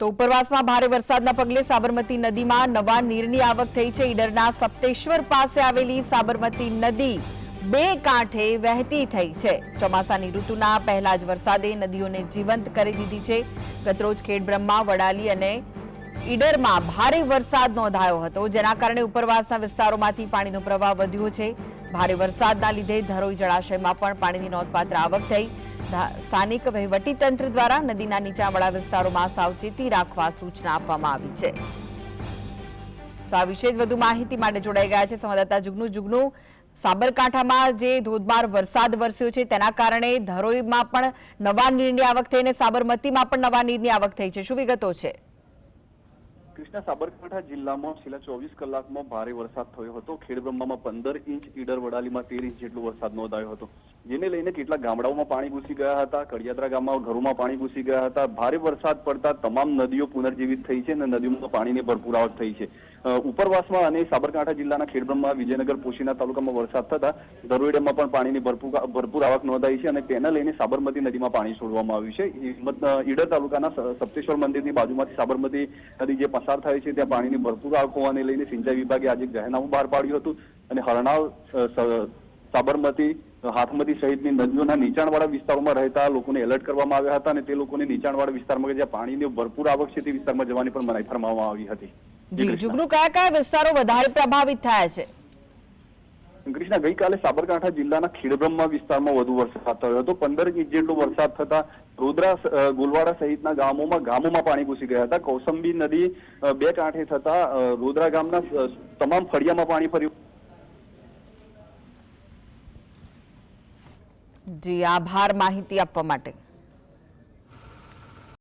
તો ઉપરવાસમાં ભારે વરસાદના પગલે સાબરમતી નદીમાં નવા નીરની આવક થઈ છે. ઈડરના સપ્તેશ્વર પાસે આવેલી સાબરમતી નદી બે કાંઠે વહેતી થઈ છે. ચોમાસાની ઋતુના પહેલા જ વરસાદે નદીઓને જીવંત કરી દીધી છે. ગતરોજ ખેડબ્રહ્મા, વડાલી અને ઈડરમાં ભારે વરસાદ નોંધાયો હતો, જેના કારણે ઉપરવાસના વિસ્તારોમાંથી પાણીનો પ્રવાહ વધ્યો છે. ભારે વરસાદના લીધે ધરોઈ જળાશયમાં પણ પાણીની નોંધપાત્ર આવક થઈ. સ્થાનિક વહીવટીતંત્ર દ્વારા નદીના નીચાણવાળા વિસ્તારોમાં સાવચેતી રાખવા સૂચના આપવામાં આવી છે. તો આ વિશે વધુ માહિતી માટે જોડાઈ ગયા છે સંવાદદાતા જુગનુ. જુગનુ, સાબરકાંઠામાં જે ધોધમાર વરસાદ વરસ્યો છે તેના કારણે ધરોઈમાં પણ નવા નીરની આવક થઈને સાબરમતીમાં પણ નવા નીરની આવક થઈ છે. શું વિગતો છે? કૃષ્ણા સાબરકાંઠા જિલ્લામાં છેલ્લા ચોવીસ કલાકમાં ભારે વરસાદ થયો હતો. ખેડબ્રહ્મામાં પંદર ઇંચ ઈડર વડાલીમાં તેર ઇંચ જેટલો વરસાદ નોંધાયો હતો. જેને લઈને કેટલાક ગામડાઓમાં પાણી ઘૂસી ગયા હતા. કડિયાદરા ગામમાં ઘરોમાં પાણી ઘૂસી ગયા હતા. ભારે વરસાદ પડતા તમામ નદીઓ પુનર્જીવિત થઈ છે અને નદીઓમાં પાણીની ભરપૂર આવક થઈ છે. ઉપરવાસમાં અને સાબરકાંઠા જિલ્લાના ખેડબ્રહ્મા વિજયનગર, પોશીના તાલુકામાં વરસાદ થતા ધરોઈ પણ પાણીની ભરપૂર આવક નોંધાઈ છે અને તેને લઈને સાબરમતી નદીમાં પાણી છોડવામાં આવ્યું છે. ઈડર તાલુકાના સપ્તેશ્વર મંદિરની બાજુમાંથી સાબરમતી નદી જે પસાર થાય છે ત્યાં પાણીની ભરપૂર આવક હોવાને લઈને સિંચાઈ વિભાગે આજે જાહેરનામું બહાર પાડ્યું હતું અને હરણાવ સાબરમતી હાથમતી સહિતની નદીઓના નીચાણવાળા વિસ્તારોમાં રહેતા લોકોને એલર્ટ કરવામાં આવ્યા હતા અને તે લોકોને નીચાણવાળા વિસ્તારમાં જ્યાં પાણીની ભરપૂર આવક છે તે વિસ્તારમાં જવાની પણ મનાઈ ફરમાવવામાં આવી હતી. જી કૃષ્ણા. કયા કયા વિસ્તારો વધારે પ્રભાવિત થયા છે? કૃષ્ણા ગઈકાલે સાબરકાંઠા જિલ્લાના ખેડબ્રહ્મા વિસ્તારમાં વધુ વરસાદ થયો હતો. પંદર ઇંચ જેટલો વરસાદ થતા રોદરા ગુલવાડા સહિતના ગામોમાં ગામોમાં પાણી ઘૂસી ગયા હતા. કૌસંબી નદી બે કાંઠે થતા રોદરા ગામના તમામ ફળિયામાં પાણી ફર્યું. જી, આભાર માહિતી આપવા માટે.